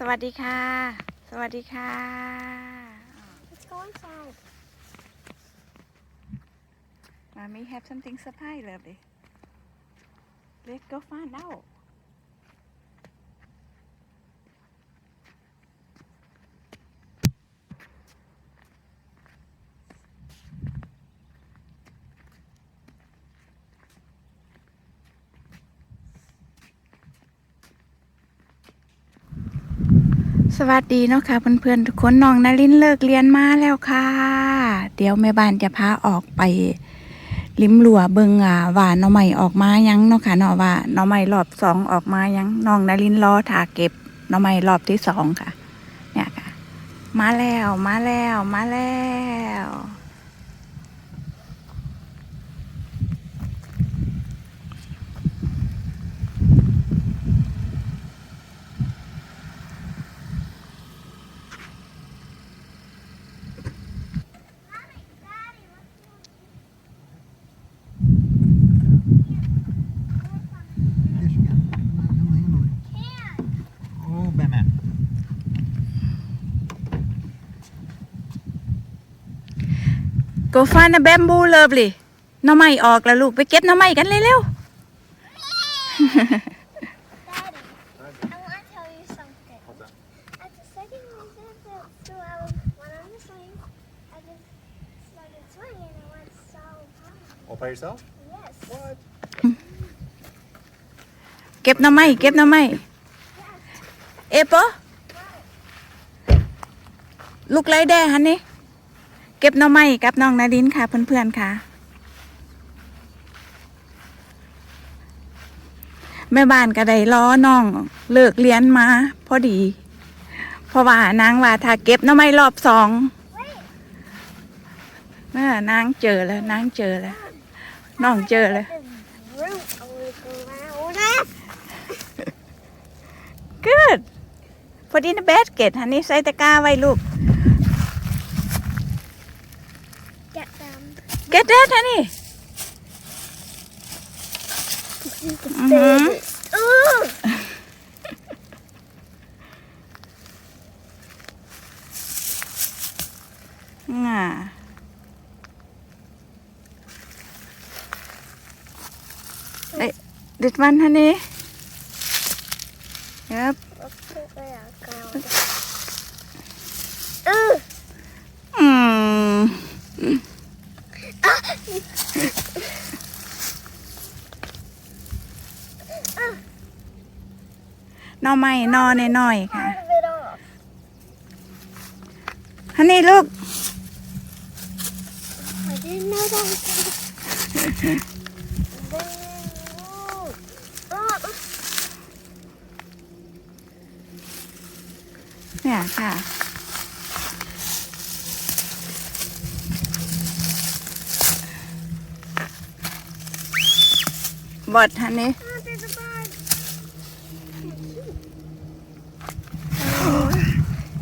สวัสดีค่ะ สวัสดีค่ะ Let's go inside. มามี have something surprise lovely let's go find out สวัสดีเนาะค่ะเพื่อนๆทุกคนน้องนารินเลิกเรียนมาแล้วค่ะ เดี๋ยวแม่บ้านจะพาออกไป ลิมหลัวเบิงอ่าว่าน้อใหม่ออกมายังเนาะค่ะเนาะว่าน้อใหม่รอบสองออกมายังน้องนารินรอถาเก็บน้อใหม่รอบที่สองค่ะ เนี่ยค่ะ มาแล้วมาแล้วมาแล้ว no. Oh, Batman. โกฟานะแบมบูเลิฟเลยหน่อใหม่ออกแล้วลูกไปเก็บหน่อใหม่กันเร็ว Daddy, I want to tell you something. What's that? At the second reason that so I was, when I was swing, I just started swinging and it went so high. All by yourself? Yes. What? ๆเก็บหน่ เอใหม่เอลูกไรแดฮันนี่เก็บหน่อไม้กับน้องนาดินค่ะ เพื่อนๆค่ะ แม่บ้านก็ได้ล้อน้องเลิกเรียนมา พอดี เพราะว่านางว่าถ้าเก็บหน่อไม้รอบสองเมื่อนางเจอแล้วนางเจอแล้วน้องเจอแล้ว The root will go around. good พอดีนะเบสเกตฮันนี่ใส่ตะกร้าไว้ลูก Get them. get that ฮันนี่ Mhm. Ooh! ง่า Đây, this one honey. Yep. Let's put it out, girl. Ooh! Mm. Ah, หน่อไม้นอน้อยๆค่ะ part of it off. ฮันนี่ลูก I didn't know that was gonna Oh, เนี่ยค่ะบดฮันนี่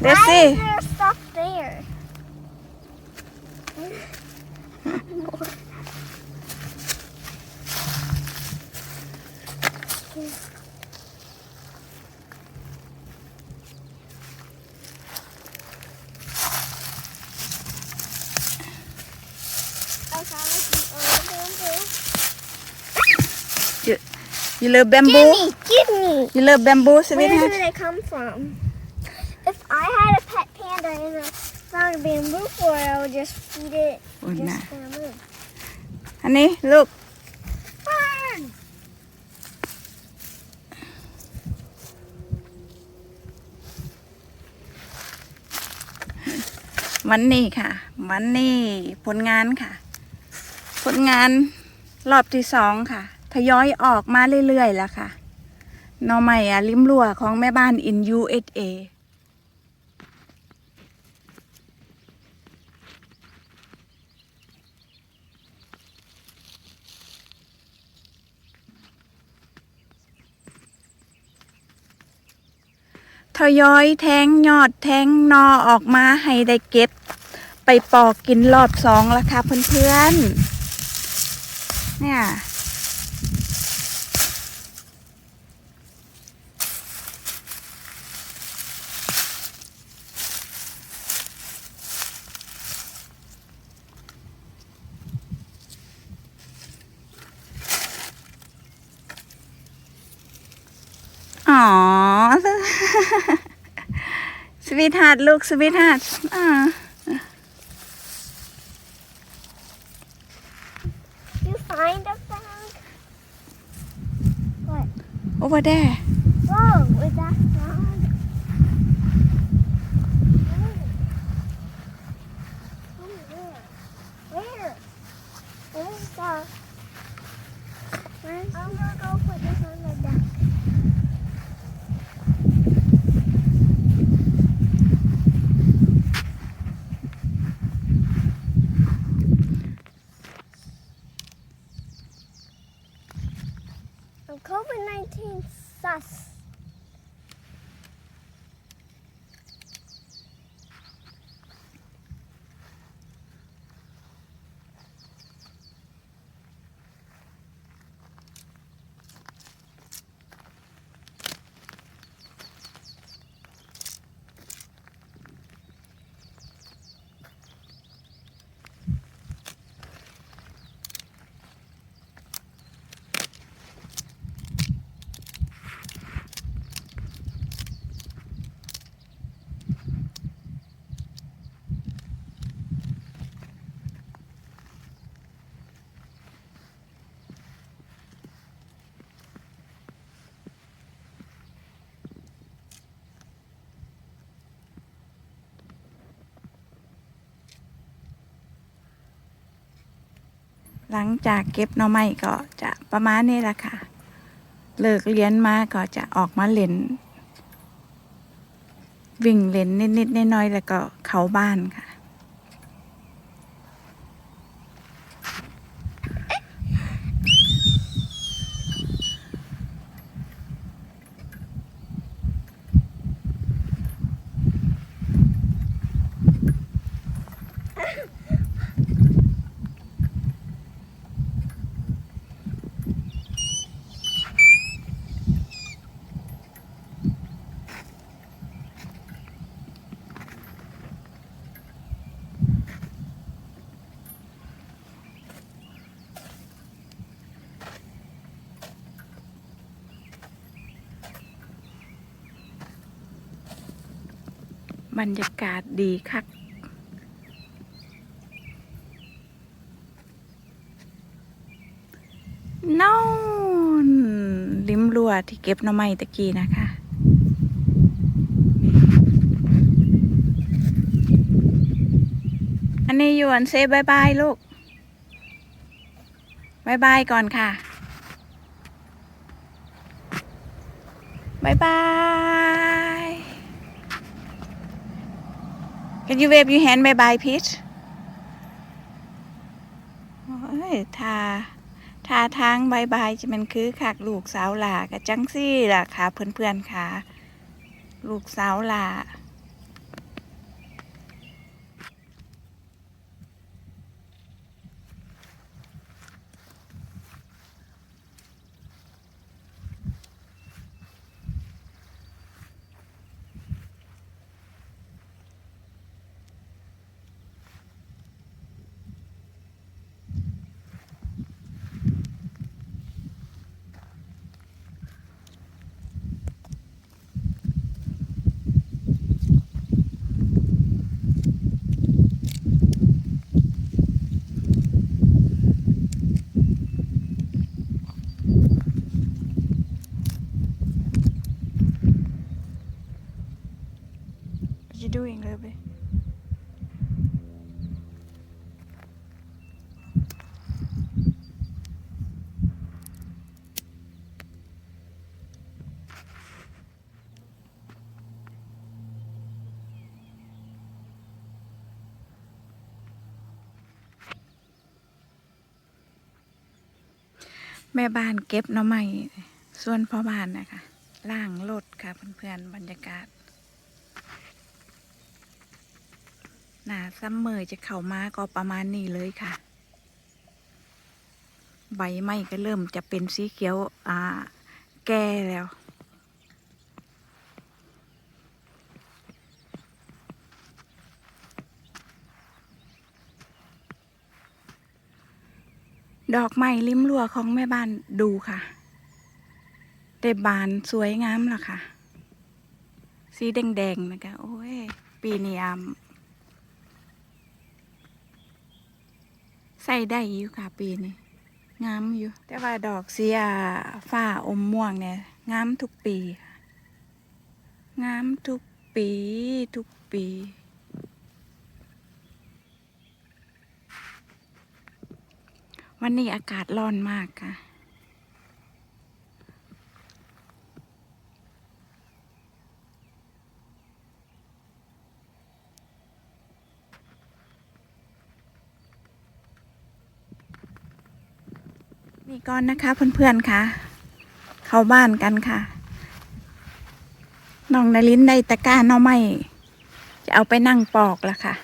Let's Why see. Is there stuff there? You, you love bamboo? Jimmy, Jimmy. You love bamboo, Savannah? Where did they come from? If I had a pet panda and I found a bamboo for it, I would just feed it Would just not. bamboo. อันนี้ลูก Fern! วันนี้ค่ะ วันนี้ผลงานค่ะ ผลงานรอบที่สองค่ะ ทยอยออกมาเรื่อยๆแล้วค่ะหนอใหม่อะลิมรั่วของแม่บ้าน in USA ทยอยแทงยอดแทงนอออกมาให้ได้เก็บ ไปปอกกินรอบสองละค่ะเพื่อนๆ เนี่ยอ๋อ สวีทฮาร์ดลูกสวีทฮาร์ดอ่า You find a frog? What? over there Whoa, was that frog? Where? หลังจากเก็บหน่อไม้ก็จะประมาณนี้แหละค่ะ เลิกเรียนมาก็จะออกมาเล่น วิ่งเล่นนิดๆน้อยๆแล้วก็เข้าบ้านค่ะ บรรยากาศดีคักนอนริมรัวที่เก็บหน่อไม้ตะกี้นะคะอันนี้ยวนเซบายบายลูกบายบายก่อนค่ะบายบาย Can you wave your hand bye bye Peach โอ้ยทาทาทางบายบายจะมันคือขักลูกสาวหลากับจังซี่ล่ะค่ะเพื่อนๆค่ะ ลูกสาวหลา แม่บ้านเก็บน้อไม้ส่วนพ่อบ้านนะคะล่างรถค่ะเพื่อนๆบรรยากาศหนาซัมเมอร์จะเข้ามาก็ประมาณนี้เลยค่ะ ใบไม้ก็เริ่มจะเป็นสีเขียวอ่าแก่แล้ว ดอกไม้ริมรั้วของแม่บ้านดูค่ะได้บานสวยงามแล้วค่ะ สีแดงๆนะคะโอ้ย ปีนี้อามใส่ได้อยู่ค่ะปีนี้งามอยู่ แต่ว่าดอกเสียฝ้าอมม่วงเนี่ย งามทุกปี งามทุกปี ทุกปี วันนี้อากาศร้อนมากค่ะ นี่ก่อนนะคะเพื่อนๆค่ะ เข้าบ้านกันค่ะน้องนาลินได้ตะกร้าหน่อไม้จะเอาไปนั่งปอกละค่ะ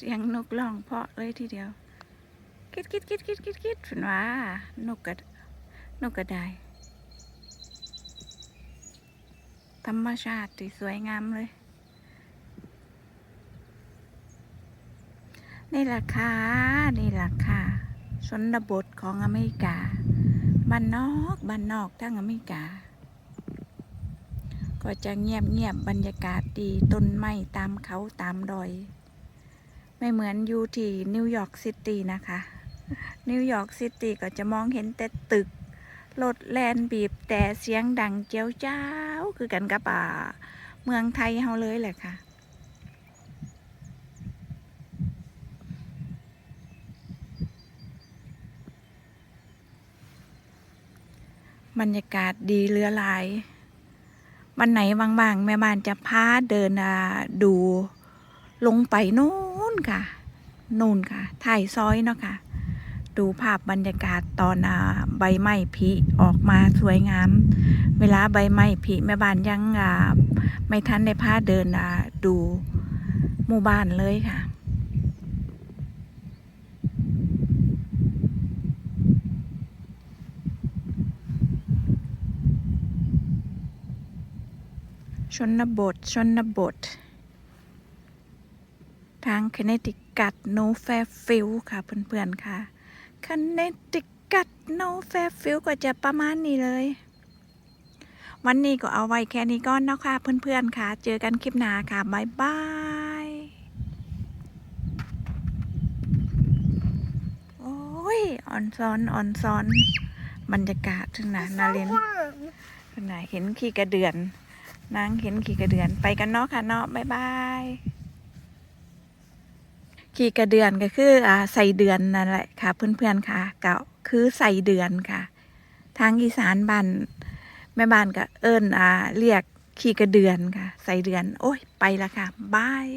เสียงนกร้องเพาะเลยทีเดียว คิดคิดคิดคิดคิดคิดฝันว่านกกระนกกระไดธรรมชาติที่สวยงามเลย นี่แหละค่ะนี่แหละค่ะชนบทของอเมริกาบ้านนอกบ้านนอกทั้งอเมริกา ก็จะเงียบเงียบบรรยากาศดีต้นไม้ตามเขาตามดอย ไม่เหมือนอยู่ที่นิวยอร์กซิตี้นะคะ นิวยอร์กซิตี้ก็จะมองเห็นแต่ตึก รถแลนบีบแต่เสียงดังเจียวจ้าวคือกันกับป่าเมืองไทยเฮาเลยแหละค่ะ บรรยากาศดีเหลือหลาย วันไหนว่างๆ แม่บ้านจะพาเดินดู ลงไปนู่นค่ะนู่นค่ะถ่ายซอยเนาะค่ะ ดูภาพบรรยากาศตอนอใบไม้ผลิออกมาสวยงาม เวลาใบไม้ผลิแม่บ้านยังไม่ทันได้พาเดินดูหมู่บ้านเลยค่ะชนบทชนบท ทางคเนติกัตโนแฟฟิลค่ะเพื่อนๆค่ะคเนติกัตโนแฟฟิลก็จะประมาณนี้เลย วันนี้ก็เอาไว้แค่นี้ก่อนเนาะค่ะเพื่อนๆค่ะ เจอกันคลิปหน้าค่ะบ๊ายบายโอ้ยอ่อนซ้อนอ่อนซ้อนบรรยากาศถึงนะนาเรน Worm. ขนเห็นขี่กระเดือนนางเห็นขี่กระเดือนไปกันเนาะค่ะเนาะบ๊ายบาย ขี่กระเดือนก็คืออ่าใส่เดือนนั่นแหละค่ะ เพื่อนๆค่ะก็คือใส่เดือนค่ะ ทางอีสานบ้านแม่บ้านก็เอิ้นอ่าเรียกขี่กระเดือนค่ะ ใส่เดือน โอ้ยไปละค่ะบาย